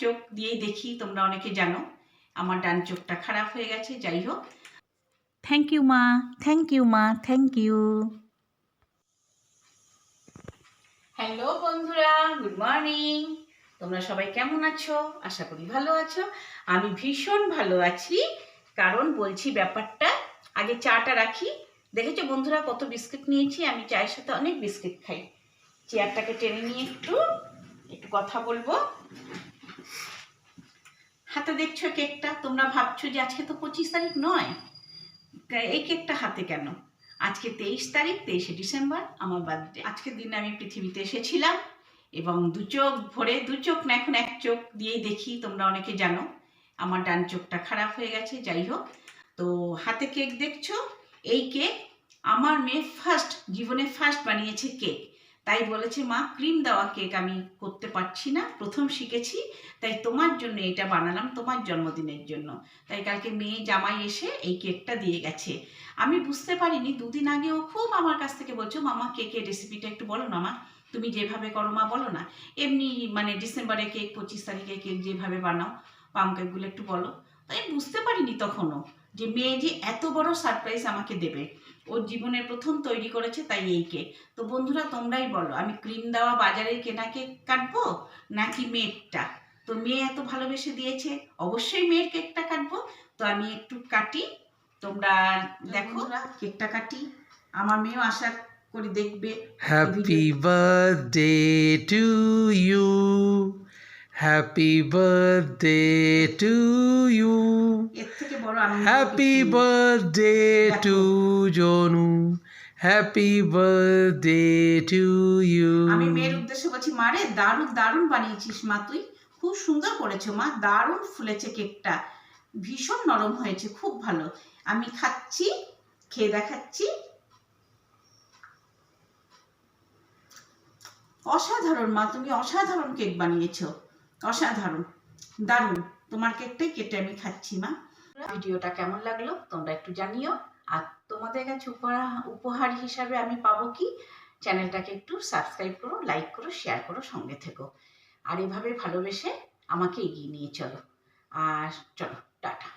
চোখ দিয়েই দেখি তোমরা অনেকে জানো। আমার ডান চোখটা খারাপ হয়ে গেছে যাই হোক। থ্যাংক ইউ মা। থ্যাংক ইউ মা। থ্যাংক ইউ হ্যালো বন্ধুরা। গুড মর্নিং তোমরা সবাই কেমন আছো? আশা করি ভালো আছো। আমি ভীষণ ভালো আছি কারণ বলছি ব্যাপারটা। আগে চাটা রাখি। দেখেছ বন্ধুরা কত বিস্কিট নিয়েছি? আমি চায়ের সাথে অনেক বিস্কিট খাই। চেয়ারটাকে টেনে নিয়ে একটু একটু কথা বলব। হাতে দেখছ কেকটা? তোমরা ভাবছ যে আজকে তো পঁচিশ তারিখ নয়। এই কেকটা হাতে কেন? আজকে তেইশ তারিখ, তেইশে ডিসেম্বর, আমার বার্থডে। আজকের দিনে আমি পৃথিবীতে এসেছিলাম এবং দু চোখ ভরে, দু চোখ না, এখন এক চোখ দিয়েই দেখি, তোমরা অনেকে জানো। আমার ডান চোখটা খারাপ হয়ে গেছে, যাই হোক। তো হাতে কেক দেখছ? এই কেক আমার মেয়ে ফার্স্ট জীবনে ফার্স্ট বানিয়েছে কেক। তাই বলেছে, মা ক্রিম দেওয়া কেক আমি করতে পারছি না। প্রথম শিখেছি, তাই তোমার জন্য এটা বানালাম, তোমার জন্মদিনের জন্য। তাই কালকে মেয়ে জামাই এসে এই কেকটা দিয়ে গেছে। আমি বুঝতে পারিনি, দুদিন আগেও খুব আমার কাছ থেকে বলছো, মামা কেকের রেসিপিটা একটু বলো না, মা। তুমি যেভাবে করো, মা, বলো না। এমনি মানে ডিসেম্বরে কেক পঁচিশ তারিখে কেক যেভাবে বানাও, পাম কেকগুলো একটু বলো। তাই বুঝতে পারিনি তখনও। যে মেয়ে যে এত বড় সারপ্রাইজ আমাকে দেবে। ওর জীবনের প্রথম তৈরি করেছে তাই এই কেক তো বন্ধুরা তোমরাই বলো আমি ক্রিম দেওয়া বাজারে কেনা কেক কাটবো নাকি মেয়েরটা? তো মেয়ে এত ভালোবেসে দিয়েছে অবশ্যই মেয়ের কেকটা কাটবো। তো আমি একটু কাটি তোমরা দেখো কেকটা কাটি। আমার মেয়েও আশা করি দেখবে Happy birthday to you. Happy birthday to you. কিছুই নেই। birthday to Jonu. Happy birthday to আমি মেয়ের উদ্দেশ্যে বলছি মারে দারুণ দারুণ বানিয়েছিস মা তুই। খুব সুন্দর করেছ মা দারুণ ফুলেছে কেকটা। ভীষণ নরম হয়েছে খুব ভালো। আমি খাচ্ছি খেয়ে দেখাচ্ছি। অসাধারণ মা তুমি অসাধারণ কেক বানিয়েছো। অসাধারণ। দারুণ। তোমার কেকটাই কেটে আমি খাচ্ছি মা। ভিডিওটা কেমন লাগল তোমরা একটু জানিও। আর তোমাদের কাছে উপহার উপহার হিসাবে আমি পাবো কি? চ্যানেলটাকে একটু সাবস্ক্রাইব করো লাইক করো শেয়ার করো, সঙ্গে থেকো। আর এভাবে ভালোবেসে আমাকে এগিয়ে নিয়ে চলো। আর চলো, টাটা।